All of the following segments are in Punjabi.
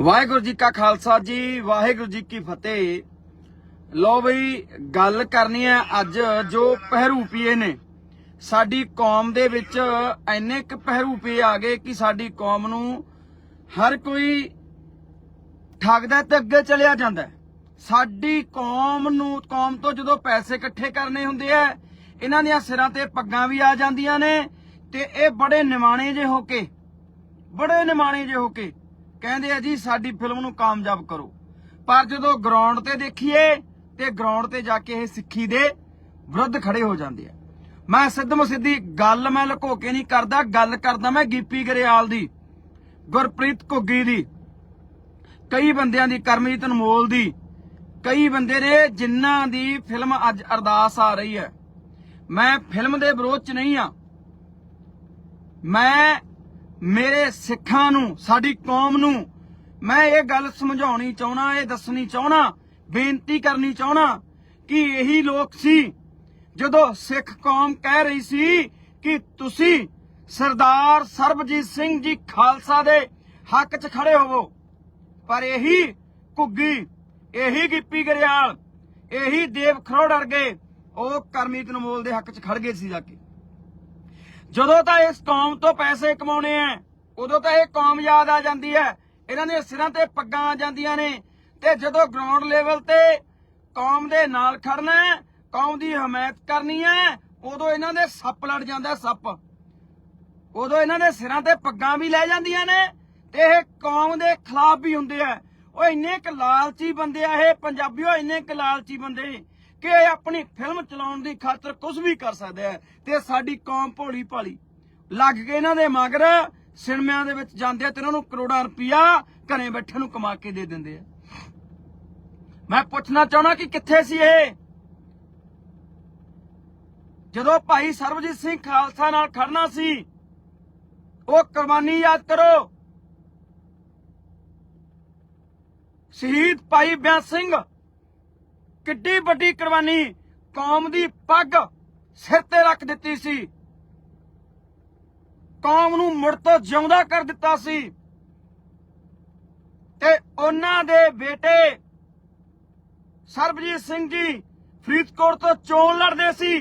ਵਾਹਿਗੁਰੂ ਜੀ ਕਾ ਖਾਲਸਾ ਜੀ, ਵਾਹਿਗੁਰੂ ਜੀ ਕੀ ਫਤਿਹ। ਲੋ ਬਈ, ਗੱਲ ਕਰਨੀ ਹੈ ਅੱਜ ਜੋ ਪਹਿਰੂਪੀਏ ਨੇ। ਸਾਡੀ ਕੌਮ ਦੇ ਵਿੱਚ ਇੰਨੇ ਕੁ ਪਹਿਰੂਪੀਏ ਆ ਗਏ ਕਿ ਸਾਡੀ ਕੌਮ ਨੂੰ ਹਰ ਕੋਈ ਠੱਗਦਾ ਤੇ ਅੱਗੇ ਚਲਿਆ ਜਾਂਦਾ ਸਾਡੀ ਕੌਮ ਨੂੰ, ਕੌਮ ਤੋਂ ਜਦੋਂ ਪੈਸੇ ਇਕੱਠੇ ਕਰਨੇ ਹੁੰਦੇ ਆ, ਇਹਨਾਂ ਦੀਆਂ ਸਿਰਾਂ ਤੇ ਪੱਗਾਂ ਵੀ ਆ ਜਾਂਦੀਆਂ ਨੇ ਤੇ ਇਹ ਬੜੇ ਨਿਮਾਣੇ ਜੇ ਹੋ ਕੇ, ਬੜੇ ਨਿਮਾਣੇ ਜੇ ਹੋ ਕੇ ਕਹਿੰਦੇ ਆ ਜੀ, ਸਾਡੀ ਫਿਲਮ ਨੂੰ ਕਾਮਯਾਬ ਕਰੋ। ਪਰ ਜਦੋਂ ਗਰਾਊਂਡ ਤੇ ਦੇਖੀਏ, ਤੇ ਗਰਾਊਂਡ ਤੇ ਜਾ ਕੇ ਇਹ ਸਿੱਖੀ ਦੇ ਵਿਰੁੱਧ ਖੜੇ ਹੋ ਜਾਂਦੇ ਆ। ਮੈਂ ਸਿੱਧਮ ਸਿੱਧੀ ਗੱਲ ਮੈਂ ਲੁਕੋ ਕੇ ਨਹੀਂ ਕਰਦਾ, ਗੱਲ ਕਰਦਾ ਮੈਂ ਗੀਪੀ ਗਰੇਵਾਲ ਦੀ, ਗੁਰਪ੍ਰੀਤ ਘੁੱਗੀ ਦੀ, ਕਈ ਬੰਦਿਆਂ ਦੀ, ਕਰਮਜੀਤ ਅਨਮੋਲ ਦੀ, ਕਈ ਬੰਦੇ ਨੇ ਜਿਨ੍ਹਾਂ ਦੀ ਫਿਲਮ ਅੱਜ ਅਰਦਾਸ ਆ ਰਹੀ ਹੈ। ਮੈਂ ਫਿਲਮ ਦੇ ਵਿਰੋਧ ਚ ਨਹੀਂ ਆ। ਮੈਂ ਮੇਰੇ ਸਿੱਖਾਂ ਨੂੰ, ਸਾਡੀ ਕੌਮ ਨੂੰ ਮੈਂ ਇਹ ਗੱਲ ਸਮਝਾਉਣੀ ਚਾਹਣਾ ਇਹ ਦੱਸਣੀ ਚਾਹਣਾ ਬੇਨਤੀ ਕਰਨੀ ਚਾਹਣਾ ਕਿ ਇਹੀ ਲੋਕ ਸੀ ਜਦੋਂ ਸਿੱਖ ਕੌਮ ਕਹਿ ਰਹੀ ਸੀ ਕਿ ਤੁਸੀਂ ਸਰਦਾਰ ਸਰਬਜੀਤ ਸਿੰਘ ਜੀ ਖਾਲਸਾ ਦੇ ਹੱਕ 'ਚ ਖੜੇ ਹੋਵੋ। ਪਰ ਇਹੀ ਘੁੱਗੀ, ਇਹੀ ਗਿੱਪੀ ਗਰਿਆਲ ਇਹੀ ਦੇਵ ਖਰੋੜ ਵਰਗੇ ਉਹ ਕਰਮੀਤ ਨਮੋਲ ਦੇ ਹੱਕ 'ਚ ਖੜ ਗਏ ਸੀ ਜਾ ਕੇ। ਜਦੋਂ ਤਾਂ ਇਸ ਕੌਮ ਤੋਂ ਪੈਸੇ ਕਮਾਉਣੇ ਆ ਉਦੋਂ ਤਾਂ ਇਹ ਕੌਮ ਯਾਦ ਆ ਜਾਂਦੀ ਹੈ ਇਹਨਾਂ ਦੇ ਸਿਰਾਂ ਤੇ ਪੱਗਾਂ ਆ ਜਾਂਦੀਆਂ ਨੇ। ਤੇ ਜਦੋਂ ਗਰਾਊਂਡ ਲੈਵਲ ਤੇ ਕੌਮ ਦੇ ਨਾਲ ਖੜਨਾ ਹੈ, ਕੌਮ ਦੀ ਹਮਾਇਤ ਕਰਨੀ ਹੈ ਉਦੋਂ ਇਹਨਾਂ ਦੇ ਸੱਪ ਲੜ ਜਾਂਦਾ ਸੱਪ। ਉਦੋਂ ਇਹਨਾਂ ਦੇ ਸਿਰਾਂ ਤੇ ਪੱਗਾਂ ਵੀ ਲੈ ਜਾਂਦੀਆਂ ਨੇ ਤੇ ਇਹ ਕੌਮ ਦੇ ਖਿਲਾਫ ਵੀ ਹੁੰਦੇ ਆ। ਉਹ ਇੰਨੇ ਕੁ ਲਾਲਚੀ ਬੰਦੇ ਆ ਇਹ ਪੰਜਾਬੀਓ ਇੰਨੇ ਕੁ ਲਾਲਚੀ ਬੰਦੇ। ਕਿ ਇਹ ਆਪਣੀ ਫਿਲਮ ਚਲਾਉਣ ਦੀ ਖਾਤਰ ਕੁਝ ਵੀ ਕਰ ਸਕਦੇ ਆ ਤੇ ਸਾਡੀ ਕੌਮ ਭੋਲੀ ਭਾਲੀ ਲੱਗ ਕੇ ਇਹਨਾਂ ਦੇ ਮਗਰ, ਸਿਨੇਮਿਆਂ ਦੇ ਵਿੱਚ ਜਾਂਦੇ ਆ ਤੇ ਇਹਨਾਂ ਨੂੰ ਕਰੋੜਾਂ ਰੁਪਇਆ ਘਰੇ ਬੈਠੇ ਨੂੰ ਕਮਾ ਕੇ ਦੇ ਦਿੰਦੇ ਆ। ਮੈਂ ਪੁੱਛਣਾ ਚਾਹਣਾ ਕਿ ਕਿੱਥੇ ਸੀ ਇਹ? ਜਦੋਂ ਭਾਈ ਸਰਬਜੀਤ ਸਿੰਘ ਖਾਲਸਾ ਨਾਲ ਖੜਨਾ ਸੀ, ਉਹ ਕੁਰਬਾਨੀ ਯਾਦ ਕਰੋ। ਸ਼ਹੀਦ ਭਾਈ ਬਿਆਨ ਸਿੰਘ ਕਿੱਡੀ ਵੱਡੀ ਕੁਰਬਾਨੀ ਕੌਮ ਦੀ ਪੱਗ ਸਿਰ ਤੇ ਰੱਖ ਦਿੱਤੀ ਸੀ। ਕੌਮ ਨੂੰ ਮੁੜ ਤੋਂ ਜਿਉਂਦਾ ਕਰ ਦਿੱਤਾ ਸੀ। ਤੇ ਉਹਨਾਂ ਦੇ ਬੇਟੇ ਸਰਬਜੀਤ ਸਿੰਘ ਜੀ ਫਰੀਦਕੋਟ ਤੋਂ ਚੋਣ ਲੜਦੇ ਸੀ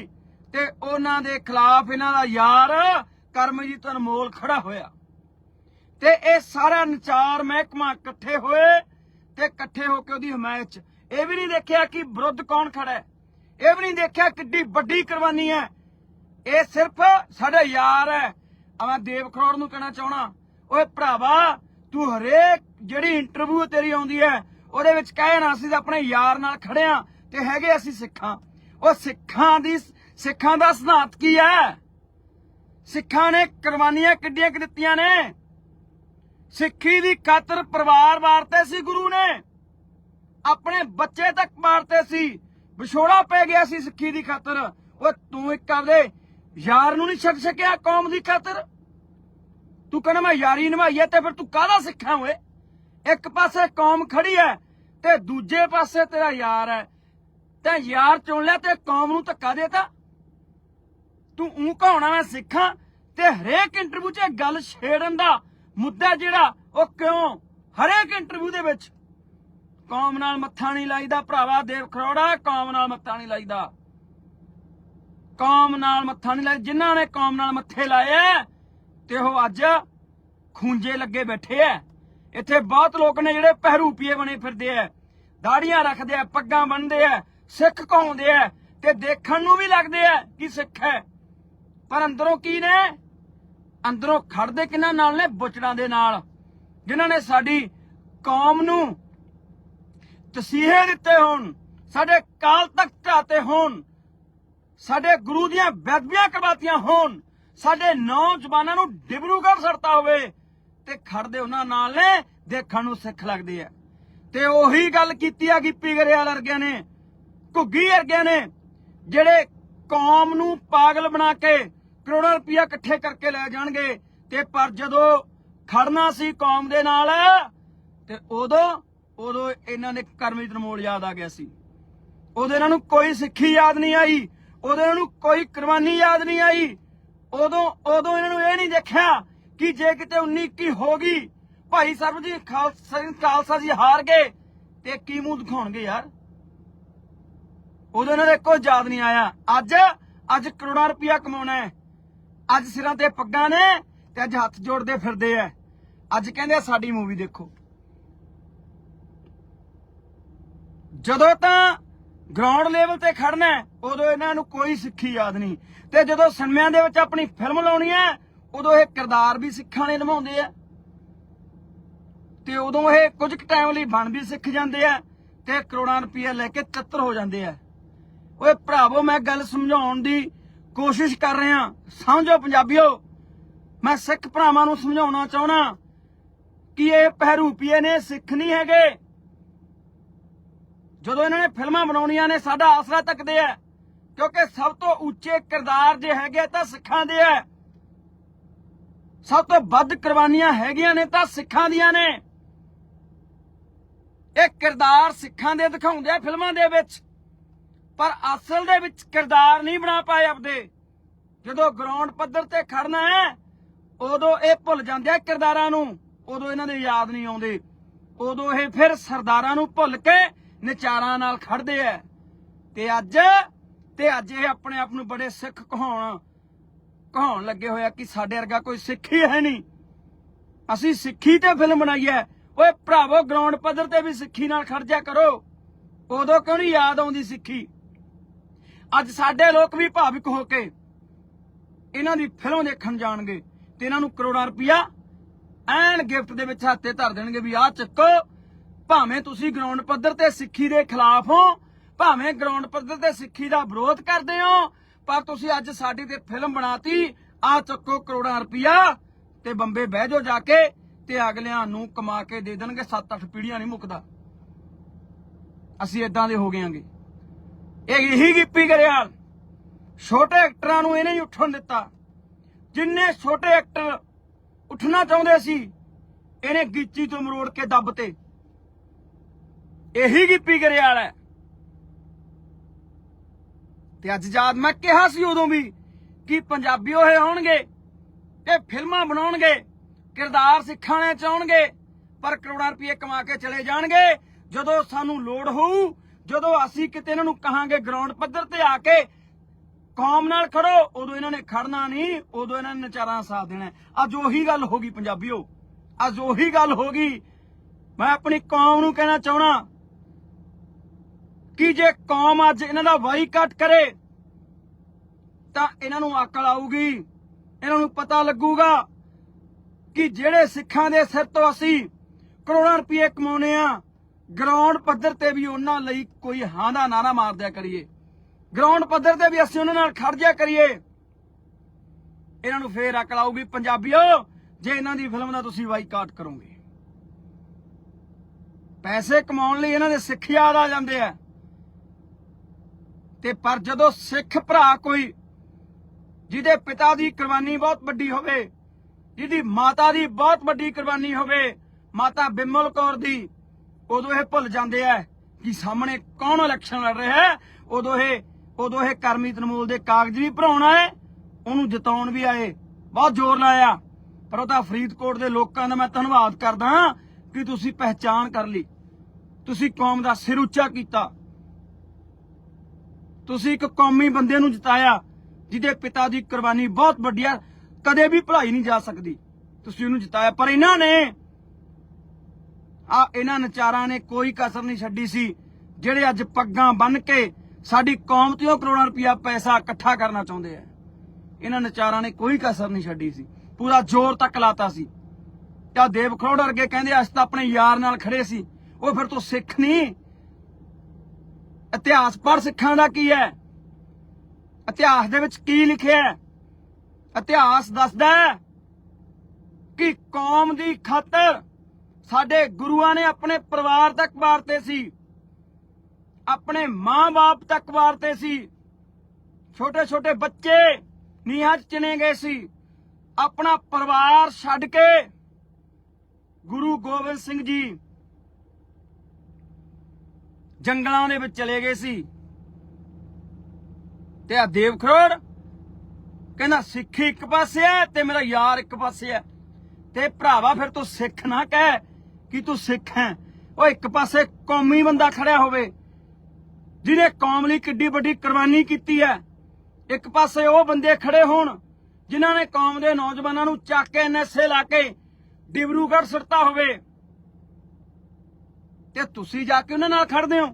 ਤੇ ਉਹਨਾਂ ਦੇ ਖਿਲਾਫ ਇਹਨਾਂ ਦਾ ਯਾਰ ਕਰਮਜੀਤ ਅਨਮੋਲ ਖੜਾ ਹੋਇਆ। ਤੇ ਇਹ ਸਾਰਾ ਨਚਾਰ ਮਹਿਕਮਾ ਇਕੱਠੇ ਹੋਏ ਤੇ ਇਕੱਠੇ ਹੋ ਕੇ ਉਹਦੀ ਹਮਾਇਤ 'ਚ ਇਹ ਵੀ ਨਹੀਂ ਦੇਖਿਆ ਕਿ ਵਿਰੁੱਧ ਕੌਣ ਖੜਾ ਹੈ। ਇਹ ਵੀ ਨਹੀਂ ਦੇਖਿਆ ਕਿੱਡੀ ਵੱਡੀ ਕੁਰਬਾਨੀ ਹੈ। ਇਹ ਸਿਰਫ ਸਾਡਾ ਯਾਰ ਹੈ। ਮੈਂ ਦੇਵ ਖਰੋੜ ਨੂੰ ਕਹਿਣਾ ਚਾਹਣਾ ਓਏ ਭਰਾਵਾ, ਤੂੰ ਹਰੇਕ ਜਿਹੜੀ ਇੰਟਰਵਿਊ ਤੇਰੀ ਆਉਂਦੀ ਹੈ, ਉਹਦੇ ਵਿੱਚ ਕਹਿਣਾ ਅਸੀਂ ਆਪਣੇ ਯਾਰ ਨਾਲ ਖੜੇ ਆ ਤੇ ਹੈਗੇ ਅਸੀਂ ਸਿੱਖਾਂ। ਉਹ ਸਿੱਖਾਂ ਦੀ, ਸਿੱਖਾਂ ਦਾ ਸਿਧਾਂਤ ਕੀ ਹੈ? ਸਿੱਖਾਂ ਨੇ ਕੁਰਬਾਨੀਆਂ ਕਿੱਡੀਆਂ ਕਿ ਦਿੱਤੀਆਂ ਨੇ? ਸਿੱਖੀ ਦੀ ਖਾਤਰ ਪਰਿਵਾਰ ਵਾਰਤੇ ਸੀ ਗੁਰੂ ਨੇ। ਆਪਣੇ ਬੱਚੇ ਤੱਕ ਮਾਰਤੇ ਸੀ। ਵਿਛੋੜਾ ਪੈ ਗਿਆ ਸੀ ਸਿੱਖੀ ਦੀ ਖਾਤਰ। ਉਹ ਤੂੰ ਇੱਕ ਕਰਦੇ ਯਾਰ ਨੂੰ ਨਹੀਂ ਛੱਡ ਸਕਿਆ ਕੌਮ ਦੀ ਖਾਤਰ? ਤੂੰ ਕਹਿੰਦਾ ਮੈਂ ਯਾਰੀ ਨਿਭਾਈ ਹੈ ਤੇ ਫਿਰ ਤੂੰ ਕਾਹਦਾ ਸਿੱਖਾਂ ਓਏ? ਇੱਕ ਪਾਸੇ ਕੌਮ ਖੜੀ ਹੈ ਤੇ ਦੂਜੇ ਪਾਸੇ ਤੇਰਾ ਯਾਰ ਹੈ ਤੇ ਯਾਰ ਚੁਣ ਲਿਆ ਤੇ ਕੌਮ ਨੂੰ ਧੱਕਾ ਦੇਤਾ। ਤੂੰ ਉਹ ਕਹਾਉਣਾ ਮੈਂ ਸਿੱਖਾਂ ਤੇ ਹਰੇਕ ਇੰਟਰਵਿਊ 'ਚ ਗੱਲ ਛੇੜਨ ਦਾ ਮੁੱਦਾ ਜਿਹੜਾ ਉਹ ਕਿਉਂ? ਹਰੇਕ ਇੰਟਰਵਿਊ ਦੇ ਵਿੱਚ ਕੌਮ ਨਾਲ ਮੱਥਾ ਨਹੀਂ ਲਾਈਦਾ ਭਰਾਵਾ ਦੇਵ ਖਰੋੜਾ ਕੌਮ ਨਾਲ ਮੱਥਾ ਨਹੀਂ ਲਾਈਦਾ। ਕੌਮ ਨਾਲ ਮੱਥਾ ਨਹੀਂ ਲਾਈ ਜਿਨ੍ਹਾਂ ਨੇ ਕੌਮ ਨਾਲ ਮੱਥੇ ਲਾਏ ਆ, ਤੇ ਉਹ ਅੱਜ ਖੂੰਜੇ ਲੱਗੇ ਬੈਠੇ ਐ। ਇੱਥੇ ਬਹੁਤ ਲੋਕ ਨੇ ਜਿਹੜੇ ਪਹਿਰੂਪੀਏ ਬਣੇ ਫਿਰਦੇ ਐ। ਦਾੜੀਆਂ ਰੱਖਦੇ ਐ ਪੱਗਾਂ ਬੰਨਦੇ ਐ ਸਿੱਖ ਕਹਾਉਂਦੇ ਐ ਤੇ ਦੇਖਣ ਨੂੰ ਵੀ ਲੱਗਦੇ ਐ ਕਿ ਸਿੱਖ ਐ। ਪਰ ਅੰਦਰੋਂ ਕੀ ਨੇ? ਅੰਦਰੋਂ ਖੜਦੇ ਕਿਹਨਾਂ ਨਾਲ ਨੇ? ਬੁਚੜਾਂ ਦੇ ਨਾਲ। ਜਿਨ੍ਹਾਂ ਨੇ ਸਾਡੀ ਕੌਮ ਨੂੰ ਤਸੀਹੇ ਦਿੱਤੇ ਹੋਣ, ਸਾਡੇ ਕਾਲ ਤੱਕ ਢਾਤੇ ਹੋਣ, ਸਾਡੇ ਗੁਰੂ ਦੀਆਂ ਬੇਦਬੀਆਂ ਕਰਵਾਤੀਆਂ ਹੋਣ, ਸਾਡੇ ਨੌਜਵਾਨਾਂ ਨੂੰ ਡਿਬਰੂਗੜ੍ਹ ਸੜਤਾ ਹੋਵੇ ਤੇ ਖੜਦੇ ਉਹਨਾਂ ਨਾਲ ਨੇ, ਦੇਖਣ ਨੂੰ ਸਿੱਖ ਲੱਗਦੇ ਆ। ਤੇ ਉਹੀ ਗੱਲ ਕੀਤੀ ਆ ਗਿੱਪੀ ਗਰੇਵਾਲ ਵਰਗਿਆਂ ਨੇ, ਘੁੱਗੀ ਵਰਗਿਆਂ ਨੇ, ਜਿਹੜੇ ਕੌਮ ਨੂੰ ਪਾਗਲ ਬਣਾ ਕੇ ਕਰੋੜਾਂ ਰੁਪਇਆ ਇਕੱਠੇ ਕਰਕੇ ਲੈ ਜਾਣਗੇ, ਤੇ ਪਰ ਜਦੋਂ ਖੜਨਾ ਸੀ ਕੌਮ ਦੇ ਨਾਲ, ਤੇ ਉਦੋਂ ਉਦੋਂ ਇਹਨਾਂ ਦੇ ਕਰਮਜੀਤ ਅਨਮੋਲ ਯਾਦ ਆ ਗਿਆ ਸੀ। ਉਦੋਂ ਇਹਨਾਂ ਨੂੰ ਕੋਈ ਸਿੱਖੀ ਯਾਦ ਨਹੀਂ ਆਈ। ਉਦੋਂ ਇਹਨਾਂ ਨੂੰ ਕੋਈ ਕੁਰਬਾਨੀ ਯਾਦ ਨਹੀਂ ਆਈ। ਉਦੋਂ ਉਦੋਂ ਇਹਨਾਂ ਨੂੰ ਇਹ ਨਹੀਂ ਦੇਖਿਆ ਕਿ ਜੇ ਕਿਤੇ 19 ਕੀ ਹੋ ਗਈ, ਭਾਈ ਸਰਬਜੀਤ ਖਾਲਸਾ ਖਾਲਸਾ ਜੀ ਹਾਰ ਗਏ ਤੇ ਕੀ ਮੂੰਹ ਦਿਖਾਉਣਗੇ ਯਾਰ? ਉਦੋਂ ਇਹਨਾਂ ਦੇ ਕੋਈ ਯਾਦ ਨਹੀਂ ਆਇਆ। ਅੱਜ ਅੱਜ ਕਰੋੜਾਂ ਰੁਪਇਆ ਕਮਾਉਣਾ ਹੈ। ਅੱਜ ਸਿਰਾਂ ਤੇ ਪੱਗਾਂ ਨੇ ਤੇ ਅੱਜ ਹੱਥ ਜੋੜਦੇ ਫਿਰਦੇ ਆ। ਅੱਜ ਕਹਿੰਦੇ ਸਾਡੀ ਮੂਵੀ ਦੇਖੋ। ਜਦੋਂ ਤਾਂ ਗਰਾਊਂਡ ਲੈਵਲ ਤੇ ਖੜਨਾ ਉਦੋਂ ਇਹਨਾਂ ਨੂੰ ਕੋਈ ਸਿੱਖੀ ਯਾਦ ਨਹੀਂ। ਤੇ ਜਦੋਂ ਸਿਨੇਮਿਆਂ ਦੇ ਵਿੱਚ ਆਪਣੀ ਫਿਲਮ ਲਾਉਣੀ ਹੈ, ਉਦੋਂ ਇਹ ਕਿਰਦਾਰ ਵੀ ਸਿੱਖਾਂ ਨੇ ਨਿਭਾਉਂਦੇ ਆ। ਤੇ ਉਦੋਂ ਇਹ ਕੁਝ ਕੁ ਟਾਈਮ ਲਈ ਬਣ ਵੀ ਸਿੱਖ ਜਾਂਦੇ ਆ ਤੇ ਕਰੋੜਾਂ ਰੁਪਏ ਲੈ ਕੇ ਤਿੱਤਰ ਹੋ ਜਾਂਦੇ ਆ। ਓਏ ਭਰਾਵੋ, ਮੈਂ ਗੱਲ ਸਮਝਾਉਣ ਦੀ ਕੋਸ਼ਿਸ਼ ਕਰ ਰਿਹਾ। ਸਮਝੋ ਪੰਜਾਬੀਓ, ਮੈਂ ਸਿੱਖ ਭਰਾਵਾਂ ਨੂੰ ਸਮਝਾਉਣਾ ਚਾਹਣਾ ਕਿ ਇਹ ਪਹਿਰੂਪੀਏ ਨੇ ਸਿੱਖ ਨਹੀਂ ਹੈਗੇ। ਜਦੋਂ ਇਹਨਾਂ ਨੇ ਫਿਲਮਾਂ ਬਣਾਉਣੀਆਂ ਨੇ, ਸਾਡਾ ਆਸਰਾ ਤੱਕਦੇ ਆ। ਕਿਉਂਕਿ ਸਭ ਤੋਂ ਉੱਚੇ ਕਿਰਦਾਰ ਜੇ ਹੈਗੇ ਤਾਂ ਸਿੱਖਾਂ ਦੇ ਆ। ਸਭ ਤੋਂ ਵੱਧ ਕੁਰਬਾਨੀਆਂ ਹੈਗੀਆਂ ਨੇ, ਤਾਂ ਸਿੱਖਾਂ ਦੀਆਂ ਨੇ। ਇਹ ਕਿਰਦਾਰ ਸਿੱਖਾਂ ਦੇ ਦਿਖਾਉਂਦੇ ਆ ਫਿਲਮਾਂ ਦੇ ਵਿੱਚ। ਪਰ ਅਸਲ ਦੇ ਵਿੱਚ ਕਿਰਦਾਰ ਨਹੀਂ ਬਣਾ ਪਾਏ ਆਪਦੇ। ਜਦੋਂ ਗਰਾਊਂਡ ਪੱਧਰ ਤੇ ਖੜਨਾ ਹੈ, ਉਦੋਂ ਇਹ ਭੁੱਲ ਜਾਂਦੇ ਆ ਕਿਰਦਾਰਾਂ ਨੂੰ। ਉਦੋਂ ਇਹਨਾਂ ਦੇ ਯਾਦ ਨਹੀਂ ਆਉਂਦੇ। ਉਦੋਂ ਇਹ ਫਿਰ ਸਰਦਾਰਾਂ ਨੂੰ ਭੁੱਲ ਕੇ ਨਚਾਰਾਂ ਨਾਲ ਖੜਦੇ ਆ ਤੇ ਅੱਜ ਤੇ ਅੱਜ ਇਹ ਆਪਣੇ ਆਪ ਨੂੰ ਬੜੇ ਸਿੱਖ ਕਹਾਉਣ ਕਹਾਉਣ ਲੱਗੇ ਹੋਇਆ ਕਿ ਸਾਡੇ ਵਰਗਾ ਕੋਈ ਸਿੱਖ ਹੀ ਹੈ ਨਹੀਂ। ਅਸੀਂ ਸਿੱਖੀ ਤੇ ਫਿਲਮ ਬਣਾਈ ਹੈ ਓਏ ਭਰਾਵੋ, ਗਰਾਊਂਡ ਪੱਧਰ ਤੇ ਵੀ ਸਿੱਖੀ ਨਾਲ ਖੜਜਿਆ ਕਰੋ। ਉਦੋਂ ਕਿਉਂ ਨਹੀਂ ਯਾਦ ਆਉਂਦੀ ਸਿੱਖੀ? ਅੱਜ ਸਾਡੇ ਲੋਕ ਵੀ ਭਾਵਿਕ ਹੋ ਕੇ ਇਹਨਾਂ ਦੀ ਫਿਲਮ ਦੇਖਣ ਜਾਣਗੇ ਤੇ ਇਹਨਾਂ ਨੂੰ ਕਰੋੜਾਂ ਰੁਪਇਆ ਐਨ ਗਿਫਟ ਦੇ ਵਿੱਚ ਹੱਥੇ ਧਰ ਦੇਣਗੇ ਵੀ ਆਹ ਚੱਕੋ ਭਾਵੇਂ ਤੁਸੀਂ ਗਰਾਊਂਡ ਪੱਧਰ ਤੇ ਸਿੱਖੀ ਦੇ ਖਿਲਾਫ ਹੋ, ਭਾਵੇਂ ਗਰਾਊਂਡ ਪੱਧਰ ਤੇ ਸਿੱਖੀ ਦਾ ਵਿਰੋਧ ਕਰਦੇ ਹੋ, ਪਰ ਤੁਸੀਂ ਅੱਜ ਸਾਡੀ ਤੇ ਫਿਲਮ ਬਣਾਤੀ, ਆਹ ਚੱਕੋ ਕਰੋੜਾਂ ਰੁਪਇਆ ਤੇ ਬੰਬੇ ਬਹਿ ਜਾਓ ਜਾ ਕੇ ਤੇ ਅਗਲਿਆਂ ਨੂੰ ਕਮਾ ਕੇ ਦੇ ਦੇਣਗੇ 7-8 ਪੀੜ੍ਹੀਆਂ ਨਹੀਂ ਮੁੱਕਦਾ। ਅਸੀਂ ਇਦਾਂ ਦੇ ਹੋ ਗਏਾਂਗੇ ਇਹ ਇਹੀ ਗਿੱਪੀ ਗਰੇਵਾਲ, ਛੋਟੇ ਐਕਟਰਾਂ ਨੂੰ ਇਹਨੇ ਹੀ ਉੱਠਣ ਦਿੱਤਾ। ਜਿੰਨੇ ਛੋਟੇ ਐਕਟਰ ਉੱਠਣਾ ਚਾਹੁੰਦੇ ਸੀ, ਇਹਨੇ ਗਿੱਚੀ ਤੋਂ ਮਰੋੜ ਕੇ ਦੱਬ ਤੇ। ਇਹੀ ਗਿੱਪੀ ਗਰੇਵਾਲ ਹੈ। ਤੇ ਅੱਜ ਯਾਦ ਮੈਂ ਕਿਹਾ ਸੀ ਉਦੋਂ ਵੀ ਕਿ ਪੰਜਾਬੀ ਹੋਏ ਹੋਣਗੇ ਤੇ ਫਿਲਮਾਂ ਬਣਾਉਣਗੇ, ਕਿਰਦਾਰ ਸਿੱਖਾਣੇ ਚਾਹਣਗੇ ਪਰ ਕਰੋੜਾਂ ਰੁਪਏ ਕਮਾ ਕੇ ਚਲੇ ਜਾਣਗੇ। ਜਦੋਂ ਸਾਨੂੰ ਲੋੜ ਹੋਊ, ਜਦੋਂ ਅਸੀਂ ਕਿਤੇ ਇਹਨਾਂ ਨੂੰ ਕਹਾਂਗੇ ਗਰਾਊਂਡ ਪੱਧਰ ਤੇ ਆ ਕੇ ਕੌਮ ਨਾਲ ਖੜੋ, ਉਦੋਂ ਇਹਨਾਂ ਨੇ ਖੜਨਾ ਨਹੀਂ, ਉਦੋਂ ਇਹਨਾਂ ਨੇ ਨਚਾਰਾਂ ਸਾਥ ਦੇਣਾ ਅੱਜ ਉਹੀ ਗੱਲ ਹੋ ਗਈ ਪੰਜਾਬੀਓ, ਅੱਜ ਉਹੀ ਗੱਲ ਹੋ ਗਈ। ਮੈਂ ਆਪਣੀ ਕੌਮ ਨੂੰ ਕਹਿਣਾ ਚਾਹਣਾ ਕਿ ਜੇ ਕੌਮ ਅੱਜ ਇਹਨਾਂ ਦਾ ਵਾਈਕਾਟ ਕਰੇ, ਤਾਂ ਇਹਨਾਂ ਨੂੰ ਅਕਲ ਆਊਗੀ। ਇਹਨਾਂ ਨੂੰ ਪਤਾ ਲੱਗੂਗਾ ਕਿ ਜਿਹੜੇ ਸਿੱਖਾਂ ਦੇ ਸਿਰ ਤੋਂ ਅਸੀਂ ਕਰੋੜਾਂ ਰੁਪਏ ਕਮਾਉਨੇ ਆ ਗਰਾਊਂਡ ਪੱਧਰ ਤੇ ਵੀ ਉਹਨਾਂ ਲਈ ਕੋਈ ਹਾਂ ਦਾ ਨਾਰਾ ਮਾਰ ਦਿਆ ਕਰੀਏ। ਗਰਾਊਂਡ ਪੱਧਰ ਤੇ ਵੀ ਅਸੀਂ ਉਹਨਾਂ ਨਾਲ ਖੜ ਜਾ ਕਰੀਏ। ਇਹਨਾਂ ਨੂੰ ਫੇਰ ਅਕਲ ਆਊਗੀ, ਪੰਜਾਬੀਓ, ਜੇ ਇਹਨਾਂ ਦੀ ਫਿਲਮ ਦਾ ਤੁਸੀਂ ਵਾਈਕਾਟ ਕਰੋਗੇ। ਪੈਸੇ ਕਮਾਉਣ ਲਈ ਇਹਨਾਂ ਦੇ ਸਿੱਖ ਯਾਦ ਆ ਜਾਂਦੇ ਆ। ਤੇ ਪਰ ਜਦੋਂ ਸਿੱਖ ਭਰਾ ਕੋਈ ਜਿਹਦੇ ਪਿਤਾ ਦੀ ਕੁਰਬਾਨੀ ਬਹੁਤ ਵੱਡੀ ਹੋਵੇ, ਜਿਹਦੀ ਮਾਤਾ ਦੀ ਬਹੁਤ ਵੱਡੀ ਕੁਰਬਾਨੀ ਹੋਵੇ, ਮਾਤਾ ਬਿਮਲ ਕੌਰ ਦੀ, ਉਦੋਂ ਇਹ ਭੁੱਲ ਜਾਂਦੇ ਆ ਕਿ ਸਾਹਮਣੇ ਕੌਣ ਇਲੈਕਸ਼ਨ ਲੜ ਰਿਹਾ ਹੈ? ਉਦੋਂ ਇਹ ਉਦੋਂ ਇਹ ਕਰਮੀ ਤਨਮੂਲ ਦੇ ਕਾਗਜ਼ ਵੀ ਭਰਾਉਣ ਆਏ, ਉਹਨੂੰ ਜਿਤਾਉਣ ਵੀ ਆਏ। ਬਹੁਤ ਜ਼ੋਰ ਲਾਇਆ। ਪਰ ਉਹ ਤਾਂ ਫਰੀਦਕੋਟ ਦੇ ਲੋਕਾਂ ਦਾ ਮੈਂ ਧੰਨਵਾਦ ਕਰਦਾ ਹਾਂ ਕਿ ਤੁਸੀਂ ਪਹਿਚਾਣ ਕਰ ਲਈ। ਤੁਸੀਂ ਕੌਮ ਦਾ ਸਿਰ ਉੱਚਾ ਕੀਤਾ। ਤੁਸੀਂ ਇੱਕ ਕੌਮੀ ਬੰਦੇ ਨੂੰ ਜਿਤਾਇਆ, ਜਿਹਦੇ ਪਿਤਾ ਦੀ ਕੁਰਬਾਨੀ ਬਹੁਤ ਵੱਡੀ ਆ, ਕਦੇ ਵੀ ਭੁਲਾਈ ਨਹੀਂ ਜਾ ਸਕਦੀ। ਤੁਸੀਂ ਉਹਨੂੰ ਜਿਤਾਇਆ, ਪਰ ਇਹਨਾਂ ਨੇ, ਆ ਇਹਨਾਂ ਨਚਾਰਾਂ ਨੇ ਕੋਈ ਕਸਰ ਨਹੀਂ ਛੱਡੀ ਸੀ, ਜਿਹੜੇ ਅੱਜ ਪੱਗਾਂ ਬੰਨ ਕੇ ਸਾਡੀ ਕੌਮ ਤੋਂ ਕਰੋੜਾਂ ਰੁਪਇਆ ਪੈਸਾ ਇਕੱਠਾ ਕਰਨਾ ਚਾਹੁੰਦੇ ਆ। ਇਹਨਾਂ ਨਚਾਰਾਂ ਨੇ ਕੋਈ ਕਸਰ ਨਹੀਂ ਛੱਡੀ ਸੀ। ਪੂਰਾ ਜ਼ੋਰ ਤੱਕ ਲਾਤਾ ਸੀ। ਤਾਂ ਦੇਵ ਖਰੋੜ ਅਰਗੇ ਕਹਿੰਦੇ, ਅਸੀਂ ਤਾਂ ਆਪਣੇ ਯਾਰ ਨਾਲ ਖੜੇ ਸੀ। ਉਹ ਫਿਰ ਤੂੰ ਸਿੱਖ ਨਹੀਂ। ਇਤਿਹਾਸ ਪੜ੍ਹ ਸਿੱਖਾਂ ਦਾ ਕੀ ਹੈ? ਇਤਿਹਾਸ ਦੇ ਵਿੱਚ ਕੀ ਲਿਖਿਆ ਹੈ? ਇਤਿਹਾਸ ਦੱਸਦਾ ਹੈ ਕਿ ਕੌਮ ਦੀ ਖਾਤਰ ਸਾਡੇ ਗੁਰੂਆਂ ਨੇ ਆਪਣੇ ਪਰਿਵਾਰ ਤੱਕ ਵਾਰਤੇ ਸੀ। ਆਪਣੇ ਮਾਂ-ਬਾਪ ਤੱਕ ਵਾਰਤੇ ਸੀ। ਛੋਟੇ ਛੋਟੇ ਬੱਚੇ ਨੀਹਾਂ 'ਚ ਚਿਣੇ ਗਏ ਸੀ। ਆਪਣਾ ਪਰਿਵਾਰ ਛੱਡ ਕੇ ਗੁਰੂ ਗੋਬਿੰਦ ਸਿੰਘ ਜੀ ਜੰਗਲਾਂ ਦੇ ਵਿੱਚ ਚਲੇ ਗਏ ਸੀ। ਤੇ ਆ ਦੇਵ ਖਰੋੜ ਕਹਿੰਦਾ, ਸਿੱਖੀ ਇੱਕ ਪਾਸੇ ਹੈ ਤੇ ਮੇਰਾ ਯਾਰ ਇੱਕ ਪਾਸੇ ਹੈ। ਤੇ ਭਰਾਵਾ, ਫਿਰ ਤੂੰ ਸਿੱਖ ਨਾ ਕਹਿ ਕਿ ਤੂੰ ਸਿੱਖ ਹੈ। ਉਹ ਇੱਕ ਪਾਸੇ ਕੌਮੀ ਬੰਦਾ ਖੜਿਆ ਹੋਵੇ, ਜਿਹਨੇ ਕੌਮ ਲਈ ਕਿੱਡੀ ਵੱਡੀ ਕੁਰਬਾਨੀ ਕੀਤੀ ਹੈ। ਇੱਕ ਪਾਸੇ ਉਹ ਬੰਦੇ ਖੜੇ ਹੋਣ, ਜਿਨ੍ਹਾਂ ਨੇ ਕੌਮ ਦੇ ਨੌਜਵਾਨਾਂ ਨੂੰ ਚੱਕ ਕੇ ਐਨਐਸਏ ਲਾ ਕੇ ਡਿਬਰੂਗੜ੍ਹ ਸੁੱਟਤਾ ਹੋਵੇ। ਤੇ ਤੁਸੀਂ ਜਾ ਕੇ ਉਹਨਾਂ ਨਾਲ ਖੜਦੇ ਹੋ।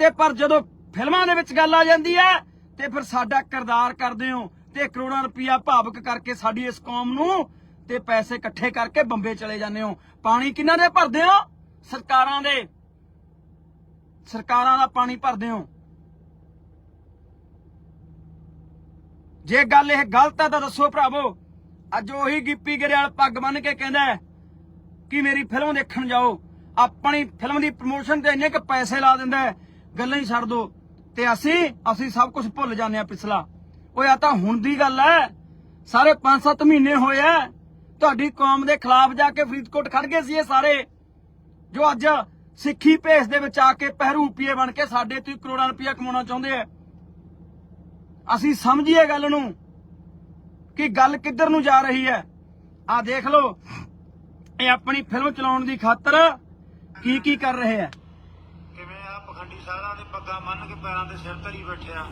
ਤੇ ਪਰ ਜਦੋਂ ਫਿਲਮਾਂ ਦੇ ਵਿੱਚ ਗੱਲ ਆ ਜਾਂਦੀ ਹੈ, ਤੇ ਫਿਰ ਸਾਡਾ ਕਿਰਦਾਰ ਕਰਦੇ ਹੋ ਤੇ ਕਰੋੜਾਂ ਰੁਪਇਆ ਭਾਵਕ ਕਰਕੇ ਸਾਡੀ ਇਸ ਕੌਮ ਨੂੰ ਤੇ ਪੈਸੇ ਇਕੱਠੇ ਕਰਕੇ ਬੰਬੇ ਚਲੇ ਜਾਂਦੇ ਹੋ। ਪਾਣੀ ਕਿਹਨਾਂ ਦੇ ਭਰਦੇ ਹੋ? ਸਰਕਾਰਾਂ ਦੇ। ਸਰਕਾਰਾਂ ਦਾ ਪਾਣੀ ਭਰਦੇ ਹੋ। ਜੇ ਗੱਲ ਇਹ ਗਲਤ ਹੈ ਤਾਂ ਦੱਸੋ ਭਰਾਵੋ, ਅੱਜ ਉਹੀ ਗਿੱਪੀ ਗਰੇਵਾਲ ਪੱਗ ਬੰਨ ਕੇ ਕਹਿੰਦਾ ਕਿ ਮੇਰੀ ਫਿਲਮ ਦੇਖਣ ਜਾਓ। ਆਪਣੀ ਫਿਲਮ ਦੀ ਪ੍ਰਮੋਸ਼ਨ ਤੇ ਇੰਨੇ ਕਿ ਪੈਸੇ ਲਾ ਦਿੰਦਾ ਗੱਲਾਂ ਹੀ ਛੱਡ ਦੋ। ਤੇ ਅਸੀਂ ਅਸੀਂ ਸਭ ਕੁਝ ਭੁੱਲ ਜਾਂਦੇ ਆ ਪਿਛਲਾ। ਓਏ ਆ ਤਾਂ ਹੁਣ ਦੀ ਗੱਲ ਹੈ। ਸਾਰੇ 5-7 ਮਹੀਨੇ ਹੋਏ ਆ। ਤੁਹਾਡੀ ਕੌਮ ਦੇ ਖਿਲਾਫ ਜਾ ਕੇ ਫਰੀਦਕੋਟ ਖੜ ਗਏ ਸੀ ਇਹ ਸਾਰੇ। ਜੋ ਅੱਜ ਸਿੱਖੀ ਭੇਸ ਦੇ ਵਿੱਚ ਆ ਕੇ ਪਹਿਰੂਪੀਏ ਬਣ ਕੇ ਸਾਡੇ ਤੋਂ ਕਰੋੜਾਂ ਰੁਪਇਆ ਕਮਾਉਣਾ ਚਾਹੁੰਦੇ ਆ। ਅਸੀਂ ਸਮਝੀਏ ਗੱਲ ਨੂੰ ਕਿ ਗੱਲ ਕਿੱਧਰ ਨੂੰ ਜਾ ਰਹੀ ਹੈ। ਆ ਦੇਖ ਲਓ, ਇਹ ਆਪਣੀ ਫਿਲਮ ਚਲਾਉਣ ਦੀ ਖਾਤਰ ਕੀ ਕੀ ਕਰ ਰਹੇ ਆ? ਕਿਵੇਂ ਆ ਪਖੰਡੀ ਸਾਧਾਂ ਦੇ ਪੱਗਾਂ ਮੰਨ ਕੇ ਪੈਰਾਂ ਤੇ ਸਿਰ ਧਰੀ ਬੈਠਿਆ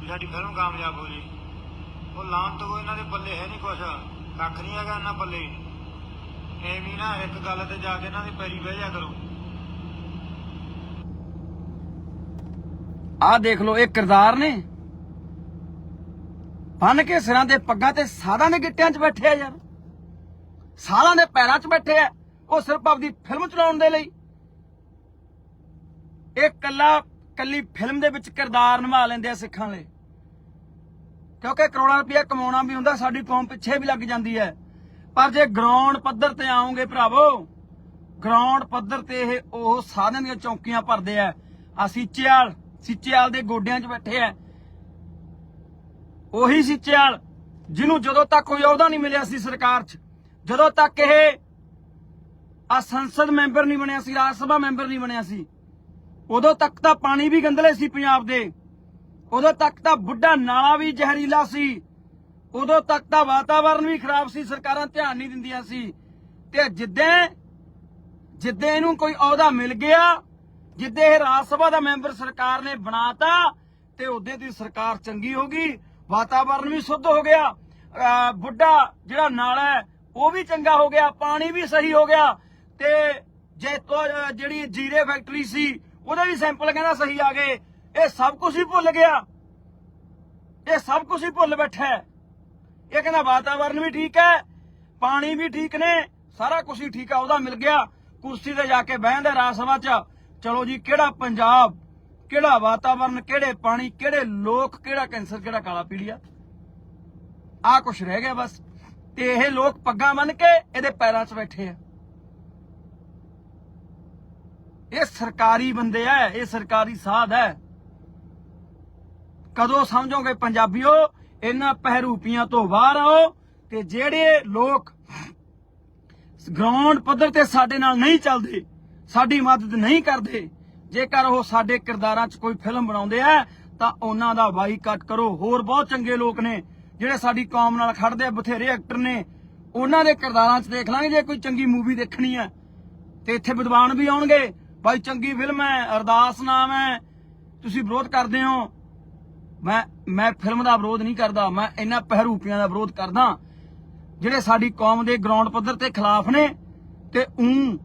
ਵੀ ਸਾਡੀ ਫਿਲਮ ਕਾਮਯਾਬ ਹੋ ਜੀ। ਉਹ ਲਾਂ ਤੋਂ ਇਹਨਾਂ ਦੇ ਪੱਲੇ ਹੈ ਨਹੀਂ ਕੁਛ। ਕੱਖ ਨਹੀਂ ਹੈਗਾ ਇਹਨਾਂ ਪੱਲੇ। ਐਵੇਂ ਨਾ ਇੱਕ ਗੱਲ ਤੇ ਜਾ ਕੇ ਇਹਨਾਂ ਦੇ ਪੈਰੀ ਬਹਿ ਜਾ ਕਰੋ। ਆਹ ਦੇਖ ਲਓ ਇਹ ਕਿਰਦਾਰ ਨੇ। ਬੰਨ ਕੇ ਸਿਰਾਂ ਤੇ ਪੱਗਾਂ ਤੇ ਸਾਧਾਂ ਦੇ ਗਿੱਟਿਆਂ 'ਚ ਬੈਠੇ ਆ ਯਾਰ। ਸਾਧਾਂ ਦੇ ਪੈਰਾਂ 'ਚ ਬੈਠੇ ਆ। ਉਹ ਸਿਰਫ ਆਪਦੀ ਫਿਲਮ ਚਲਾਉਣ ਦੇ ਲਈ। ਇਹ ਕੱਲਾ ਕੱਲੀ ਫਿਲਮ ਦੇ ਵਿੱਚ ਕਿਰਦਾਰ ਨਿਭਾ ਲੈਂਦੇ ਆ ਸਿੱਖਾਂ ਲਈ ਕਿਉਂਕਿ ਕਰੋੜਾਂ ਰੁਪਇਆ ਕਮਾਉਣਾ ਵੀ ਹੁੰਦਾ, ਸਾਡੀ ਕੌਮ ਪਿੱਛੇ ਵੀ ਲੱਗ ਜਾਂਦੀ ਹੈ। ਪਰ ਜੇ ਗਰਾਊਂਡ ਪੱਧਰ ਤੇ ਆਉਂਗੇ ਭਰਾਵੋ, ਗਰਾਊਂਡ ਪੱਧਰ ਤੇ ਇਹ ਉਹ ਸਾਧਨ ਦੀਆਂ ਚੌਕੀਆਂ ਭਰਦੇ ਆ। ਆ ਸੀਚੇਵਾਲ ਸੀਚੇਵਾਲ ਦੇ ਗੋਡਿਆਂ 'ਚ ਬੈਠੇ ਆ। ਉਹੀ ਸੀਚੇਵਾਲ ਜਿਹਨੂੰ ਜਦੋਂ ਤੱਕ ਕੋਈ ਅਹੁਦਾ ਨਹੀਂ ਮਿਲਿਆ ਸੀ ਸਰਕਾਰ 'ਚ, ਜਦੋਂ ਤੱਕ ਇਹ ਆ ਸੰਸਦ ਮੈਂਬਰ ਨਹੀਂ ਬਣਿਆ ਸੀ, ਰਾਜ ਸਭਾ ਮੈਂਬਰ ਨਹੀਂ ਬਣਿਆ ਸੀ। ਉਦੋਂ ਤੱਕ ਤਾਂ ਪਾਣੀ ਵੀ ਗੰਦਲੇ ਸੀ ਪੰਜਾਬ ਦੇ। ਉਦੋਂ ਤੱਕ ਤਾਂ ਬੁੱਢਾ ਨਾਲਾ ਵੀ ਜ਼ਹਿਰੀਲਾ ਸੀ। ਉਦੋਂ ਤੱਕ ਤਾਂ ਵਾਤਾਵਰਣ ਵੀ ਖਰਾਬ ਸੀ, ਸਰਕਾਰਾਂ ਧਿਆਨ ਨਹੀਂ ਦਿੰਦੀਆਂ ਸੀ। ਤੇ ਜਿੱਦਾਂ ਜਿੱਦਾਂ ਇਹਨੂੰ ਕੋਈ ਅਹੁਦਾ ਮਿਲ ਗਿਆ, ਜਿੱਦਾਂ ਇਹ ਰਾਜ ਸਭਾ ਦਾ ਮੈਂਬਰ ਸਰਕਾਰ ਨੇ ਬਣਾਤਾ, ਤੇ ਉਹਦੇ ਦੀ ਸਰਕਾਰ ਚੰਗੀ ਹੋ ਗਈ ਵਾਤਾਵਰਣ ਵੀ ਸ਼ੁੱਧ ਹੋ ਗਿਆ। ਬੁੱਢਾ ਜਿਹੜਾ ਨਾਲਾ ਹੈ, ਉਹ ਵੀ ਚੰਗਾ ਹੋ ਗਿਆ, ਪਾਣੀ ਵੀ ਸਹੀ ਹੋ ਗਿਆ। ਤੇ ਜੇ ਤੋਂ ਜਿਹੜੀ ਜੀਰੇ ਫੈਕਟਰੀ ਸੀ, ਉਹਦੇ ਵੀ ਸੈਂਪਲ ਕਹਿੰਦਾ ਸਹੀ ਆ ਗਏ। ਇਹ ਸਭ ਕੁਝ ਹੀ ਭੁੱਲ ਗਿਆ। ਇਹ ਸਭ ਕੁਝ ਹੀ ਭੁੱਲ ਬੈਠਾ ਇਹ ਕਹਿੰਦਾ ਵਾਤਾਵਰਨ ਵੀ ਠੀਕ ਹੈ, ਪਾਣੀ ਵੀ ਠੀਕ ਨੇ, ਸਾਰਾ ਕੁਝ ਹੀ ਠੀਕ ਆ, ਉਹਦਾ ਮਿਲ ਗਿਆ। ਕੁਰਸੀ ਤੇ ਜਾ ਕੇ ਬਹਿੰਦਾ ਰਾਜ ਸਭਾ 'ਚ, ਚਲੋ ਜੀ, ਕਿਹੜਾ ਪੰਜਾਬ, ਕਿਹੜਾ ਵਾਤਾਵਰਨ, ਕਿਹੜੇ ਪਾਣੀ, ਕਿਹੜੇ ਲੋਕ, ਕਿਹੜਾ ਕੈਂਸਰ, ਕਿਹੜਾ ਕਾਲਾ ਪੀਲੀਆ? ਆ ਕੁਛ ਰਹਿ ਗਿਆ ਬਸ। ਤੇ ਇਹ ਲੋਕ ਪੱਗਾਂ ਬੰਨ ਕੇ ਇਹਦੇ ਪੈਰਾਂ 'ਚ ਬੈਠੇ ਆ। ਇਹ ਸਰਕਾਰੀ ਬੰਦੇ ਆ ਇਹ ਸਰਕਾਰੀ ਸਾਧ ਹੈ ਕਦੋਂ ਸਮਝੋਗੇ ਪੰਜਾਬੀਓ, ਇਹਨਾਂ ਪਹਿਰੂਪੀਆਂ ਤੋਂ ਬਾਹਰ ਆਓ ਤੇ ਜਿਹੜੇ ਲੋਕ ਗਰਾਊਂਡ ਪੱਧਰ ਤੇ ਸਾਡੇ ਨਾਲ ਨਹੀਂ ਚੱਲਦੇ, ਸਾਡੀ ਮਦਦ ਨਹੀਂ ਕਰਦੇ, ਜੇਕਰ ਉਹ ਸਾਡੇ ਕਿਰਦਾਰਾਂ 'ਚ ਕੋਈ ਫਿਲਮ ਬਣਾਉਂਦੇ ਆ ਤਾਂ ਉਹਨਾਂ ਦਾ ਬਾਈਕਾਟ ਕਰੋ। ਹੋਰ ਬਹੁਤ ਚੰਗੇ ਲੋਕ ਨੇ, ਜਿਹੜੇ ਸਾਡੀ ਕੌਮ ਨਾਲ ਖੜਦੇ ਆ, ਬਥੇਰੇ ਐਕਟਰ ਨੇ। ਉਹਨਾਂ ਦੇ ਕਿਰਦਾਰਾਂ 'ਚ ਦੇਖ ਲਾਂਗੇ, ਜੇ ਕੋਈ ਚੰਗੀ ਮੂਵੀ ਦੇਖਣੀ ਹੈ ਤੇ ਇੱਥੇ ਵਿਦਵਾਨ ਵੀ ਆਉਣਗੇ ਭਾਈ ਚੰਗੀ ਫਿਲਮ ਹੈ, ਅਰਦਾਸ ਨਾਮ ਹੈ। ਤੁਸੀਂ ਵਿਰੋਧ ਕਰਦੇ ਹੋ। ਮੈਂ ਮੈਂ ਫਿਲਮ ਦਾ ਵਿਰੋਧ ਨਹੀਂ ਕਰਦਾ, ਮੈਂ ਇਹਨਾਂ ਪਹਿਰੂਪੀਆਂ ਦਾ ਵਿਰੋਧ ਕਰਦਾ। ਜਿਹੜੇ ਸਾਡੀ ਕੌਮ ਦੇ ਗਰਾਊਂਡ ਪੱਧਰ ਤੇ ਖਿਲਾਫ ਨੇ, ਤੇ ਉਂ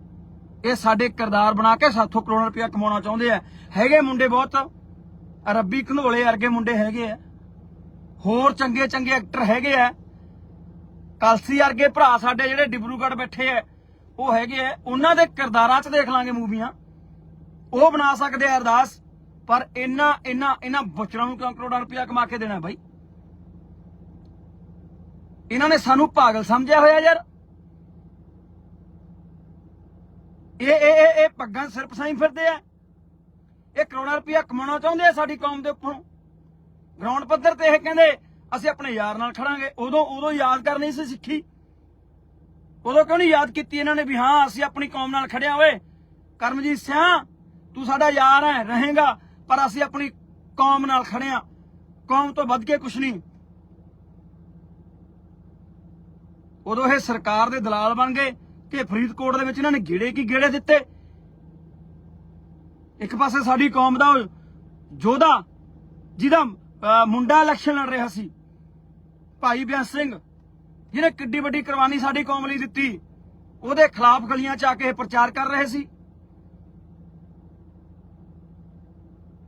ਇਹ ਸਾਡੇ ਕਿਰਦਾਰ ਬਣਾ ਕੇ ਸਾਥੋਂ ਕਰੋੜ ਰੁਪਇਆ ਕਮਾਉਣਾ ਚਾਹੁੰਦੇ ਆ। ਹੈਗੇ ਮੁੰਡੇ ਬਹੁਤ, ਰੱਬੀ ਘਨੋਲੇ ਵਰਗੇ ਮੁੰਡੇ ਹੈਗੇ ਆ। ਹੋਰ ਚੰਗੇ ਚੰਗੇ ਐਕਟਰ ਹੈਗੇ ਆ। ਕਲਸੀ ਵਰਗੇ ਭਰਾ ਸਾਡੇ ਜਿਹੜੇ ਡਿਬਰੂਗੜ੍ਹ ਬੈਠੇ ਆ, ਉਹ ਹੈਗੇ ਆ। ਉਹਨਾਂ ਦੇ ਕਿਰਦਾਰਾਂ 'ਚ ਦੇਖ ਲਾਂਗੇ ਮੂਵੀਆਂ। ਉਹ ਬਣਾ ਸਕਦੇ ਆ ਅਰਦਾਸ, ਪਰ ਇਹਨਾਂ ਇਹਨਾਂ ਇਹਨਾਂ ਬੁੱਚੜਾਂ ਨੂੰ ਕਿਉਂ ਕਰੋੜਾਂ ਰੁਪਇਆ ਕਮਾ ਕੇ ਦੇਣਾ ਬਾਈ। ਇਹਨਾਂ ਨੇ ਸਾਨੂੰ ਪਾਗਲ ਸਮਝਿਆ ਹੋਇਆ ਯਾਰ। ਇਹ ਇਹ ਇਹ ਪੱਗਾਂ ਸਿਰ ਪਸਾਈ ਫਿਰਦੇ ਆ। ਇਹ ਕਰੋੜਾਂ ਰੁਪਇਆ ਕਮਾਉਣਾ ਚਾਹੁੰਦੇ ਆ ਸਾਡੀ ਕੌਮ ਦੇ ਉੱਪਰੋਂ। ਗਰਾਊਂਡ ਪੱਧਰ ਤੇ ਇਹ ਕਹਿੰਦੇ, ਅਸੀਂ ਆਪਣੇ ਯਾਰ ਨਾਲ ਖੜਾਂਗੇ। ਉਦੋਂ ਉਦੋਂ ਯਾਦ ਕਰਨੀ ਸੀ ਸਿੱਖੀ। ਉਦੋਂ ਕਿਉਂ ਨਹੀਂ ਯਾਦ ਕੀਤੀ ਇਹਨਾਂ ਨੇ ਵੀ ਹਾਂ, ਅਸੀਂ ਆਪਣੀ ਕੌਮ ਨਾਲ ਖੜਿਆ ਓਏ। ਕਰਮਜੀਤ ਸਿਆ ਤੂੰ ਸਾਡਾ ਯਾਰ ਹੈ ਰਹੇਗਾ, ਪਰ ਅਸੀਂ ਆਪਣੀ ਕੌਮ ਨਾਲ ਖੜੇ ਖੜਿਆ ਕੌਮ ਤੋਂ ਵੱਧ ਕੇ ਕੁਛ ਨਹੀਂ। ਉਦੋਂ ਇਹ ਸਰਕਾਰ ਦੇ ਦਲਾਲ ਬਣ ਗਏ ਕਿ ਫਰੀਦਕੋਟ ਦੇ ਵਿੱਚ ਇਹਨਾਂ ਨੇ ਗੇੜੇ ਕੀ ਗੇੜੇ ਦਿੱਤੇ? ਇੱਕ ਪਾਸੇ ਸਾਡੀ ਕੌਮ ਦਾ ਉਹ ਯੋਧਾ, ਜਿਹਦਾ ਮੁੰਡਾ ਇਲੈਕਸ਼ਨ ਲੜ ਰਿਹਾ ਸੀ, ਭਾਈ ਬਿਆਸ ਸਿੰਘ, ਜਿਹਨੇ ਕਿੱਡੀ ਵੱਡੀ ਕੁਰਬਾਨੀ ਸਾਡੀ ਕੌਮ ਲਈ ਦਿੱਤੀ। ਉਹਦੇ ਖਿਲਾਫ ਗਲੀਆਂ 'ਚ ਆ ਕੇ ਪ੍ਰਚਾਰ ਕਰ ਰਹੇ ਸੀ।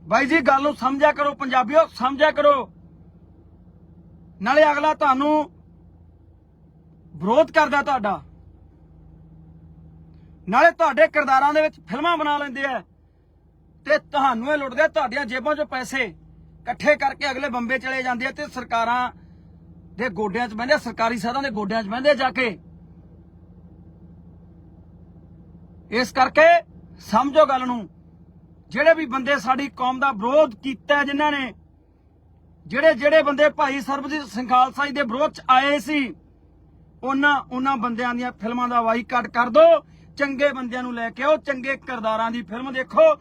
ਬਾਈ ਜੀ, ਗੱਲ ਨੂੰ ਸਮਝਿਆ ਕਰੋ ਪੰਜਾਬੀਓ, ਸਮਝਿਆ ਕਰੋ। ਨਾਲੇ ਅਗਲਾ ਤੁਹਾਨੂੰ ਵਿਰੋਧ ਕਰਦਾ ਤੁਹਾਡਾ। ਨਾਲੇ ਤੁਹਾਡੇ ਕਿਰਦਾਰਾਂ ਦੇ ਵਿੱਚ ਫਿਲਮਾਂ ਬਣਾ ਲੈਂਦੇ ਆ। ਤੇ ਤੁਹਾਨੂੰ ਇਹ ਲੁੱਟਦੇ ਤੁਹਾਡੀਆਂ ਜੇਬਾਂ 'ਚੋਂ ਪੈਸੇ ਇਕੱਠੇ ਕਰਕੇ ਅਗਲੇ ਬੰਬੇ ਚਲੇ ਜਾਂਦੇ ਆ ਤੇ ਸਰਕਾਰਾਂ ਦੇ ਗੋਡਿਆਂ 'ਚ ਬਹਿੰਦੇ ਸਰਕਾਰੀ ਸਾਧਾਂ ਦੇ ਗੋਡਿਆਂ 'ਚ ਬਹਿੰਦੇ ਜਾ ਕੇ। ਇਸ ਕਰਕੇ ਸਮਝੋ ਗੱਲ ਨੂੰ। ਜਿਹੜੇ ਵੀ ਬੰਦੇ ਸਾਡੀ ਕੌਮ ਦਾ ਵਿਰੋਧ ਕੀਤਾ ਹੈ ਜਿਨ੍ਹਾਂ ਨੇ, ਜਿਹੜੇ ਜਿਹੜੇ ਬੰਦੇ ਭਾਈ ਸਰਬਜੀਤ ਸਿੰਘ ਖਾਲਸਾ ਜੀ ਦੇ ਵਿਰੋਧ 'ਚ ਆਏ ਸੀ, ਉਹਨਾਂ ਉਹਨਾਂ ਬੰਦਿਆਂ ਦੀਆਂ ਫਿਲਮਾਂ ਦਾ ਵਾਈਕਾਟ ਕਰ ਦਿਓ ਚੰਗੇ ਬੰਦਿਆਂ ਨੂੰ ਲੈ ਕੇ ਆਓ, ਚੰਗੇ ਕਿਰਦਾਰਾਂ ਦੀ ਫਿਲਮ ਦੇਖੋ।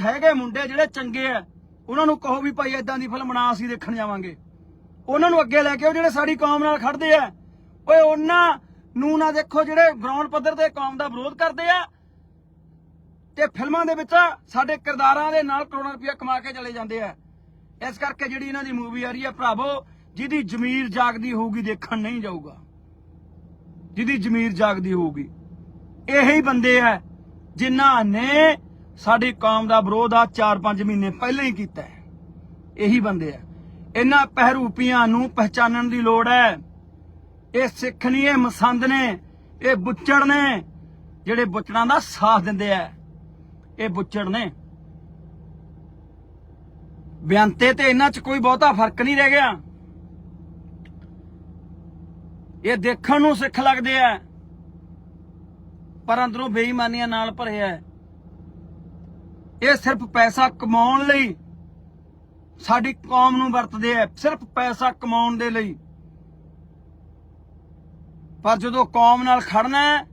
ਹੈਗੇ ਮੁੰਡੇ ਜਿਹੜੇ ਚੰਗੇ ਆ, ਉਹਨਾਂ ਨੂੰ ਕਹੋ ਵੀ ਭਾਈ ਇਦਾਂ ਦੀ ਫਿਲਮ ਬਣਾ, ਅਸੀਂ ਦੇਖਣ ਜਾਵਾਂਗੇ। ਉਹਨਾਂ ਨੂੰ ਅੱਗੇ ਲੈ ਕੇ ਆਓ, ਜਿਹੜੇ ਸਾਡੀ ਕੌਮ ਨਾਲ ਖੜਦੇ ਆ। ਓਏ ਉਹਨਾਂ ਨੂੰ ਨਾ ਦੇਖੋ ਜਿਹੜੇ ਗਰਾਊਂਡ ਪੱਧਰ ਤੇ ਕੌਮ ਦਾ ਵਿਰੋਧ ਕਰਦੇ ਆ ਤੇ ਫਿਲਮਾਂ ਦੇ ਵਿੱਚ ਸਾਡੇ ਕਿਰਦਾਰਾਂ ਦੇ ਨਾਲ ਕਰੋੜਾਂ ਰੁਪਇਆ ਕਮਾ ਕੇ ਚਲੇ ਜਾਂਦੇ ਆ। ਇਸ ਕਰਕੇ ਜਿਹੜੀ ਇਹਨਾਂ ਦੀ ਮੂਵੀ ਆ ਰਹੀ ਹੈ ਭਰਾਵੋ, ਜਿਹਦੀ ਜ਼ਮੀਰ ਜਾਗਦੀ ਹੋਊਗੀ, ਦੇਖਣ ਨਹੀਂ ਜਾਊਗਾ। ਜਿਹਦੀ ਜ਼ਮੀਰ ਜਾਗਦੀ ਹੋਊਗੀ। ਇਹੀ ਬੰਦੇ ਆ ਜਿਨ੍ਹਾਂ ਨੇ ਸਾਡੀ ਕੌਮ ਦਾ ਵਿਰੋਧ ਆ 4-5 ਮਹੀਨੇ ਪਹਿਲਾਂ ਹੀ ਕੀਤਾ ਹੈ। ਇਹੀ ਬੰਦੇ ਆ। ਇਹਨਾਂ ਪਹਿਰੂਪੀਆਂ ਨੂੰ ਪਹਿਚਾਨਣ ਦੀ ਲੋੜ ਹੈ। ਇਹ ਸਿੱਖ ਨਹੀਂ ਇਹ ਮਸੰਦ ਨੇ, ਇਹ ਬੁੱਚੜ ਨੇ, ਜਿਹੜੇ ਬੁੱਚੜਾਂ ਦਾ ਸਾਥ ਦਿੰਦੇ ਆ। ਇਹ ਬੁੱਚੜ ਨੇ। ਬਿਆੰਤੇ ਤੇ ਇਹਨਾਂ 'ਚ ਕੋਈ ਬਹੁਤਾ ਫ਼ਰਕ ਨਹੀਂ ਰਹਿ ਗਿਆ। ਇਹ ਦੇਖਣ ਨੂੰ ਸਿੱਖ ਲੱਗਦੇ ਆ, ਪਰ ਅੰਦਰੋਂ ਬੇਈਮਾਨੀਆਂ ਨਾਲ ਭਰਿਆ ਆ ਇਹ ਸਿਰਫ ਪੈਸਾ ਕਮਾਉਣ ਲਈ ਸਾਡੀ ਕੌਮ ਨੂੰ ਵਰਤਦੇ ਆ, ਸਿਰਫ ਪੈਸਾ ਕਮਾਉਣ ਦੇ ਲਈ। ਪਰ ਜਦੋਂ ਕੌਮ ਨਾਲ ਖੜਨਾ ਹੈ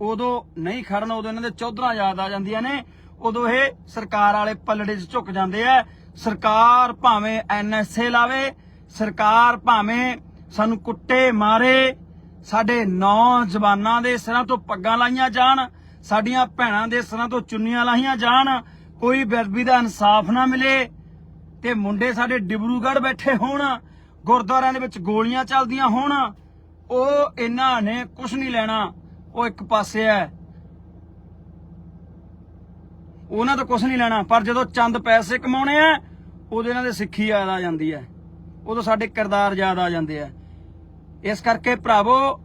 ਉਦੋਂ ਨਹੀਂ ਖੜਨ, ਉਦੋਂ ਇਹਨਾਂ ਦੇ ਚੌਧਰਾਂ ਯਾਦ ਆ ਜਾਂਦੀਆਂ ਨੇ। ਉਦੋਂ ਇਹ ਸਰਕਾਰ ਵਾਲੇ ਪੱਲੜੇ 'ਚ ਝੁਕ ਜਾਂਦੇ ਆ। ਸਰਕਾਰ ਭਾਵੇਂ ਐਨਐਸਏ ਲਾਵੇ, ਸਰਕਾਰ ਭਾਵੇਂ ਸਾਨੂੰ ਕੁੱਟੇ ਮਾਰੇ, ਸਾਡੇ ਨੌਜਵਾਨਾਂ ਦੇ ਸਿਰਾਂ ਤੋਂ ਪੱਗਾਂ ਲਾਈਆਂ ਜਾਣ, ਸਾਡੀਆਂ ਭੈਣਾਂ ਦੇ ਸਿਰਾਂ ਤੋਂ ਚੁੰਨੀਆਂ ਲਾਈਆਂ ਜਾਣ, ਕੋਈ ਬੇਅਦਬੀ ਦਾ ਇਨਸਾਫ ਨਾ ਮਿਲੇ ਤੇ ਮੁੰਡੇ ਸਾਡੇ ਡਿਬਰੂਗੜ੍ਹ ਬੈਠੇ ਹੋਣ, ਗੁਰਦੁਆਰਿਆਂ ਦੇ ਵਿੱਚ ਗੋਲੀਆਂ ਚੱਲਦੀਆਂ ਹੋਣ, ਉਹ ਇਹਨਾਂ ਨੇ ਕੁਝ ਨਹੀਂ ਲੈਣਾ। ਉਹ ਇੱਕ ਪਾਸੇ ਹੈ। ਉਹਨਾਂ ਤੋਂ ਕੁਝ ਨਹੀਂ ਲੈਣਾ, ਪਰ ਜਦੋਂ ਚੰਦ ਪੈਸੇ ਕਮਾਉਣੇ ਆ, ਉਦੋਂ ਇਹਨਾਂ ਦੇ ਸਿੱਖੀ ਯਾਦ ਆ ਜਾਂਦੀ ਹੈ। ਉਦੋਂ ਸਾਡੇ ਕਿਰਦਾਰ ਯਾਦ ਆ ਜਾਂਦੇ ਆ। ਇਸ ਕਰਕੇ ਭਰਾਵੋ,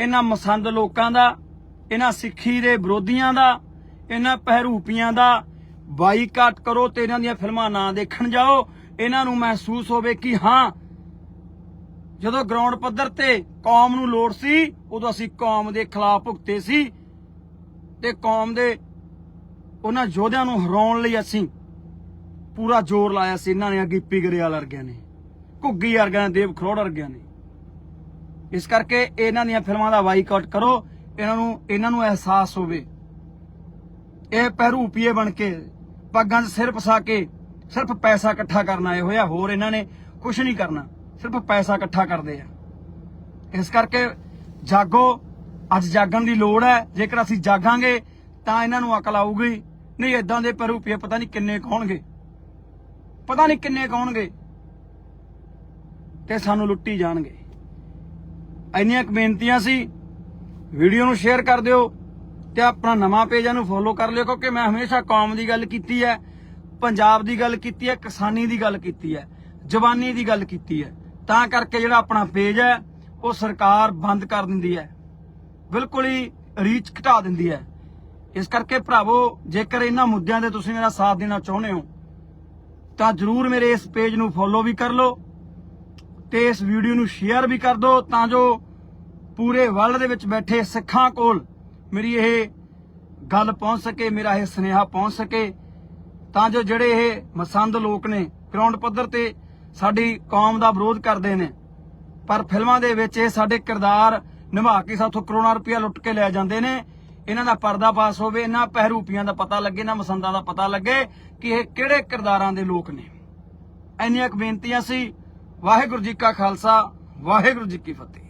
ਇਹਨਾਂ ਮਸੰਦ ਲੋਕਾਂ ਦਾ, ਇਹਨਾਂ ਸਿੱਖੀ ਦੇ ਵਿਰੋਧੀਆਂ ਦਾ, ਇਹਨਾਂ ਪਹਿਰੂਪੀਆਂ ਦਾ ਬਾਈਕਾਟ ਕਰੋ ਤੇ ਇਹਨਾਂ ਦੀਆਂ ਫਿਲਮਾਂ ਨਾ ਦੇਖਣ ਜਾਓ। ਇਹਨਾਂ ਨੂੰ ਮਹਿਸੂਸ ਹੋਵੇ ਕਿ ਹਾਂ ਜਦੋਂ ਗਰਾਊਂਡ ਪੱਧਰ ਤੇ ਕੌਮ ਨੂੰ ਲੋੜ ਸੀ, ਉਦੋਂ ਅਸੀਂ ਕੌਮ ਦੇ ਖਿਲਾਫ ਭੁਗਤੇ ਸੀ ਤੇ ਕੌਮ ਦੇ ਉਹਨਾਂ ਯੋਧਿਆਂ ਨੂੰ ਹਰਾਉਣ ਲਈ ਅਸੀਂ ਪੂਰਾ ਜ਼ੋਰ ਲਾਇਆ ਸੀ। ਇਹਨਾਂ ਨੇ ਗਿੱਪੀ ਗਰੇਵਾਲ ਵਰਗਿਆਂ ਨੇ, ਘੁੱਗੀ ਵਰਗਿਆਂ ਨੇ, ਦੇਵ ਖਰੋੜ ਵਰਗਿਆਂ ਨੇ। ਇਸ ਕਰਕੇ ਇਹਨਾਂ ਦੀਆਂ ਫਿਲਮਾਂ ਦਾ ਬਾਈਕਾਟ ਕਰੋ, ਇਹਨਾਂ ਨੂੰ ਇਹਨਾਂ ਨੂੰ ਅਹਿਸਾਸ ਹੋਵੇ। ਇਹ ਪਹਿਰੂਪੀਏ ਬਣ ਕੇ, ਪੱਗਾਂ 'ਚ ਸਿਰ ਫਸਾ ਕੇ, ਸਿਰਫ ਪੈਸਾ ਇਕੱਠਾ ਕਰਨ ਆਏ ਹੋਇਆ ਹੋਰ ਇਹਨਾਂ ਨੇ ਕੁਝ ਨਹੀਂ ਕਰਨਾ। ਸਿਰਫ ਪੈਸਾ ਇਕੱਠਾ ਕਰਦੇ ਆ। ਇਸ ਕਰਕੇ ਜਾਗੋ, ਅੱਜ ਜਾਗਣ ਦੀ ਲੋੜ ਹੈ। ਜੇਕਰ ਅਸੀਂ ਜਾਗਾਂਗੇ, ਤਾਂ ਇਹਨਾਂ ਨੂੰ ਅਕਲ ਆਊਗੀ। ਨਹੀਂ ਇਦਾਂ ਦੇ ਪਹਿਰੂਪੀਏ ਪਤਾ ਨਹੀਂ ਕਿੰਨੇ ਕੌਣਗੇ ਪਤਾ ਨਹੀਂ ਕਿੰਨੇ ਕੌਣਗੇ ਤੇ ਸਾਨੂੰ ਲੁੱਟੀ ਜਾਣਗੇ। ਇੰਨੀਆਂ ਕੁ ਬੇਨਤੀਆਂ ਸੀ। ਵੀਡੀਓ ਨੂੰ ਸ਼ੇਅਰ ਕਰ ਦਿਓ ਤੇ ਆਪਣਾ ਨਵਾਂ ਪੇਜ ਨੂੰ ਫੋਲੋ ਕਰ ਲਿਓ, ਕਿਉਂਕਿ ਮੈਂ ਹਮੇਸ਼ਾ ਕੌਮ ਦੀ ਗੱਲ ਕੀਤੀ ਹੈ, ਪੰਜਾਬ ਦੀ ਗੱਲ ਕੀਤੀ ਹੈ, ਕਿਸਾਨੀ ਦੀ ਗੱਲ ਕੀਤੀ ਹੈ, ਜਵਾਨੀ ਦੀ ਗੱਲ ਕੀਤੀ ਹੈ। ਤਾਂ ਕਰਕੇ ਜਿਹੜਾ ਆਪਣਾ ਪੇਜ ਹੈ, ਉਹ ਸਰਕਾਰ ਬੰਦ ਕਰ ਦਿੰਦੀ ਹੈ। ਬਿਲਕੁਲ ਹੀ ਰੀਚ ਘਟਾ ਦਿੰਦੀ ਹੈ। ਇਸ ਕਰਕੇ ਭਰਾਵੋ, ਜੇਕਰ ਇਹਨਾਂ ਮੁੱਦਿਆਂ ਦੇ ਤੁਸੀਂ ਮੇਰਾ ਸਾਥ ਦੇਣਾ ਚਾਹੁੰਦੇ ਹੋ, ਤਾਂ ਜਰੂਰ ਮੇਰੇ ਇਸ ਪੇਜ ਨੂੰ ਫੋਲੋ ਵੀ ਕਰ ਲਓ ਤੇ ਇਸ ਵੀਡੀਓ ਨੂੰ ਸ਼ੇਅਰ ਵੀ ਕਰ ਦਿਓ, ਤਾਂ ਜੋ ਪੂਰੇ ਵਰਲਡ ਦੇ ਵਿੱਚ ਬੈਠੇ ਸਿੱਖਾਂ ਕੋਲ ਮੇਰੀ ਇਹ ਗੱਲ ਪਹੁੰਚ ਸਕੇ, ਮੇਰਾ ਇਹ ਸੁਨੇਹਾ ਪਹੁੰਚ ਸਕੇ। ਤਾਂ ਜੋ ਜਿਹੜੇ ਇਹ ਮਸੰਦ ਲੋਕ ਨੇ ਗਰਾਊਂਡ ਪੱਧਰ ਤੇ ਸਾਡੀ ਕੌਮ ਦਾ ਵਿਰੋਧ ਕਰਦੇ ਨੇ। ਪਰ ਫਿਲਮਾਂ ਦੇ ਵਿੱਚ ਇਹ ਸਾਡੇ ਕਿਰਦਾਰ ਨਿਭਾ ਕੇ ਸਾਥੋਂ ਕਰੋੜਾਂ ਰੁਪਇਆ ਲੁੱਟ ਕੇ ਲੈ ਜਾਂਦੇ ਨੇ। ਇਹਨਾਂ ਦਾ ਪਰਦਾ ਪਾਸ ਹੋਵੇ, ਇਹਨਾਂ ਪਹਿਰੂਪੀਆਂ ਦਾ ਪਤਾ ਲੱਗੇ, ਇਹਨਾਂ ਮਸੰਦਾਂ ਦਾ ਪਤਾ ਲੱਗੇ ਕਿ ਇਹ ਕਿਹੜੇ ਕਿਰਦਾਰਾਂ ਦੇ ਲੋਕ ਨੇ। ਇੰਨੀਆਂ ਕੁ ਬੇਨਤੀਆਂ ਸੀ। ਵਾਹਿਗੁਰੂ ਜੀ ਕਾ ਖਾਲਸਾ, ਵਾਹਿਗੁਰੂ ਜੀ ਕੀ ਫਤਿਹ।